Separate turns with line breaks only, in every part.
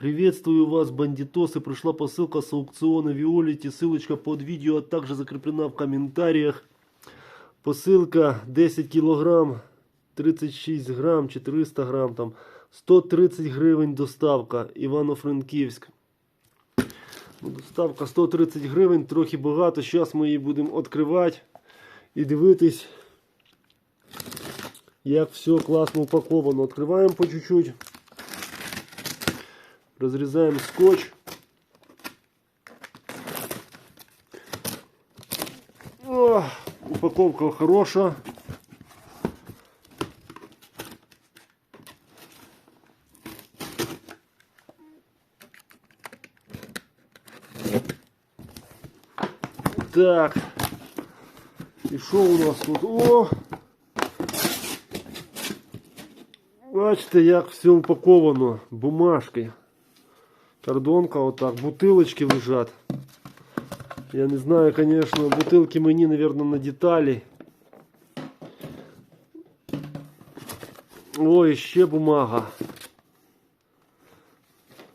Приветствую вас, бандитосы. Пришла посылка с аукциона Виолити. Ссылочка под видео а также закреплена в комментариях. Посылка 10 килограмм, 36 грам, 400 грам, там 130 гривень доставка. Івано-Франківськ. Ну, Доставка 130 гривень, трохи багато. Зараз ми її будемо відкривати і дивитись, як все класно упаковано. Відкриваємо по чуть-чуть. Разрезаем скотч. О, упаковка хорошая. Так. І що у нас тут? О! Бачите, як все упаковано бумажкою. Кардонка отак, бутилочки лежать. Я не знаю, конечно, бутилки мені, наверное, на деталі. Ой, ще бумага.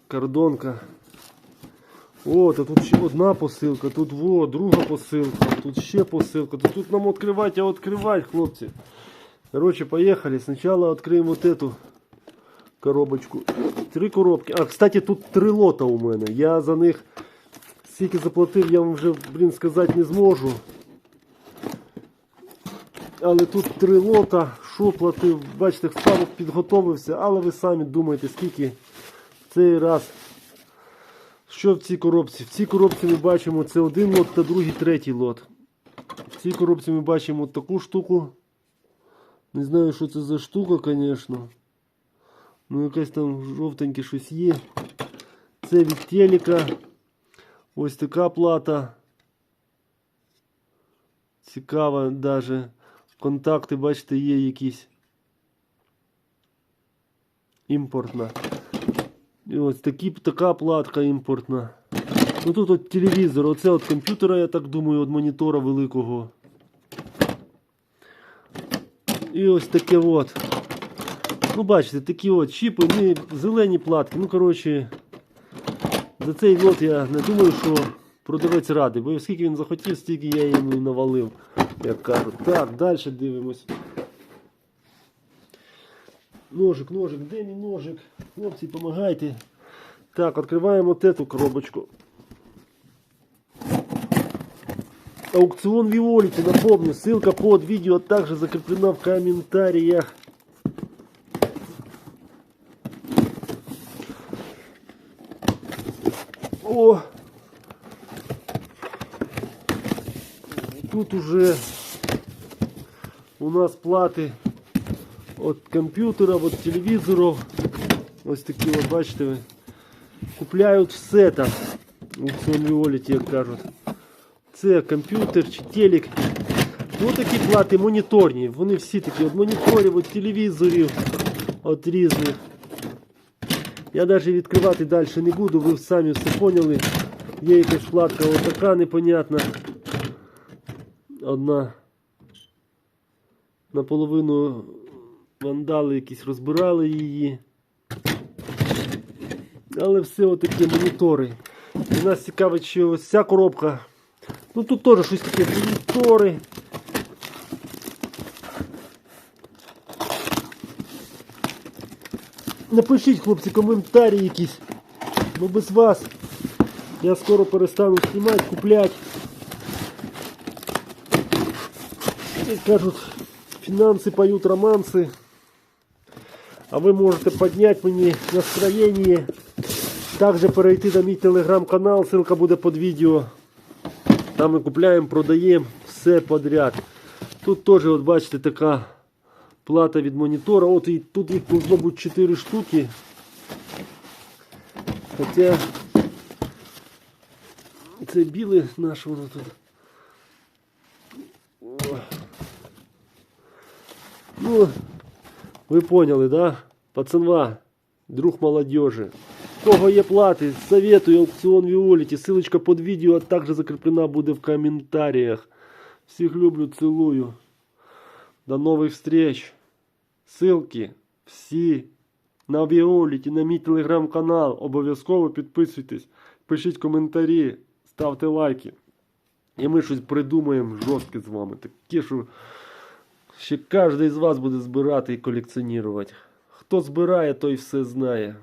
Кардонка. О, та тут ще одна посилка, тут во, друга посилка, тут ще посилка. Та тут нам відкривати, а відкривати, хлопці. Короче, поехали. Сначала откроем вот эту Коробочку. Три коробки. А, кстати, тут три лота у мене. Я за них скільки заплатив, я вам вже, блін, сказати не зможу. Але тут три лота. Що платив? Бачите, сам підготовився, але ви самі думаєте, скільки в цей раз. Що в цій коробці? В цій коробці ми бачимо це один лот та другий третій лот. В цій коробці ми бачимо таку штуку. Не знаю, що це за штука, звісно. Ну, якесь там жовтеньке щось є. Це від телека. Ось така плата. Цікава даже. Контакти, бачите, є якісь. Імпортна. І ось такі, така платка імпортна. Ну тут от телевізор. Оце от комп'ютера, я так думаю, від монітора великого. І ось таке от. Ну, бачите, такі от чіпи, не зелені платки. Ну, коротше, за цей лот я не думаю, що продавець радий, бо скільки він захотів, стільки я йому і навалив, як кажуть. Так, далі дивимось. Ножик, ножик, де мій ножик? Хлопці, допомагайте. Так, відкриваємо от коробочку. Аукцион Виолити, напомню, ссылка под видео также закреплена в комментариях. О! Тут уже у нас плати від комп'ютера, від телевізорів. Ось такі от, бачите ви. Купляють все там. Аукціон Віоліті, як кажуть. Це комп'ютер чи телек. Ну такі плати моніторні. Вони всі такі від моніторів, від телевізорів, від різних. Я навіть відкривати далі не буду, ви самі все поняли. Є якась платка отака непонятна. Одна. Наполовину вандали якісь розбирали її. Але все отакі монітори. І нас цікавить, що ось ця коробка. Ну тут теж щось таке монітори. Напишіть, хлопці, коментарі якісь. Бо без вас я скоро перестану знімати, купляти. Як кажуть, фінанси поють романси. А ви можете підняти мені настроєння. Також перейти на мій телеграм-канал, ссылка буде під відео. Там ми купляємо, продаємо все подряд. Тут теж, от бачите, така плата від монітора. От і тут їх должно бути 4 штуки. Хоча це біле наше воно тут. О. Ну, ви поняли, да? Пацанва, друг молодежи. У Кого є плати, советую аукціон Віоліті. Ссылочка под відео, а також закреплена буде в коментарях. Всіх люблю, цілую. До нових встреч. Ссылки всі на Авіоліті, на мій телеграм-канал. Обов'язково підписуйтесь, пишіть коментарі, ставте лайки. І ми щось придумаємо жорстке з вами. Таке, що ще кожен з вас буде збирати і колекціонувати. Хто збирає, той все знає.